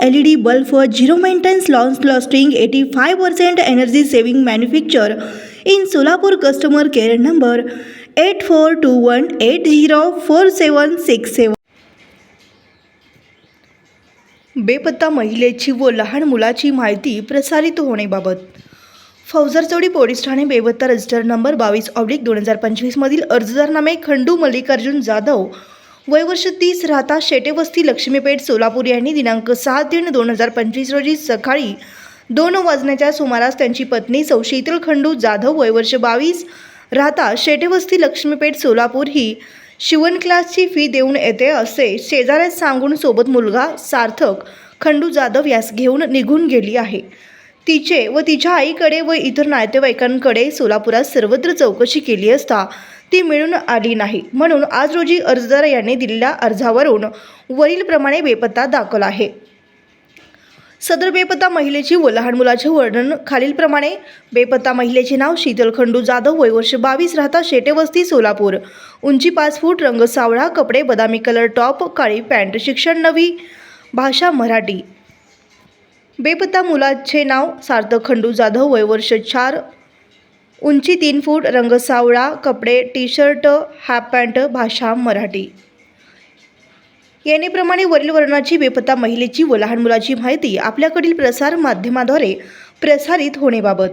LED bulb for zero maintenance customer lasting 85% energy saving manufacture. In Solapur customer care number 8421804767 बेपत्ता महिलेची व लहान मुलाची माहिती प्रसारित होण्याबाबत. फौजरचोडी पोलीस ठाणे बेपत्ता रजिस्टर नंबर बावीस ऑब्लिक दोन हजार पंचवीसमधील अर्जदार नामे खंडू मल्लिकार्जुन जाधव वय वर्ष तीस राहता शेटेवस्ती लक्ष्मीपेठ सोलापूर यांनी दिनांक सहा तीन दोन हजार पंचवीस रोजी सकाळी दोन वाजण्याच्या सुमारास त्यांची पत्नी सौ शीतल खंडू जाधव वय वर्ष बावीस राहता शेटेवस्ती लक्ष्मीपेठ सोलापूर ही शिवण क्लासची फी देऊन येते असे शेजाऱ्यास सांगून सोबत मुलगा सार्थक खंडू जाधव यास घेऊन निघून गेली आहे. तिचे व तिच्या आईकडे व इतर नातेवाईकांकडे सोलापुरात सर्वत्र चौकशी केली असता ती मिळून आली नाही. म्हणून आज रोजी अर्जदार यांनी दिलेल्या अर्जावरून वरीलप्रमाणे बेपत्ता दाखल आहे. सदर बेपत्ता महिलेची व लहान मुलाचे वर्णन खालीलप्रमाणे. बेपत्ता महिलेचे नाव शीतल खंडू जाधव वय वर्ष बावीस राहता शेटेवस्ती सोलापूर. उंची पाच फूट रंग सावळा कपडे बदामी कलर टॉप काळी पॅन्ट शिक्षण नवी. भाषा मराठी. बेपत्ता मुलाचे नाव सार्थक खंडू जाधव वय वर्ष चार. उंची तीन फूट रंग सावळा कपडे टी शर्ट हाफ पॅन्ट भाषा मराठी. येणेप्रमाणे वरील वर्णाची बेपत्ता महिलेची व लहान मुलाची माहिती आपल्याकडील प्रसार माध्यमाद्वारे प्रसारित होण्याबाबत.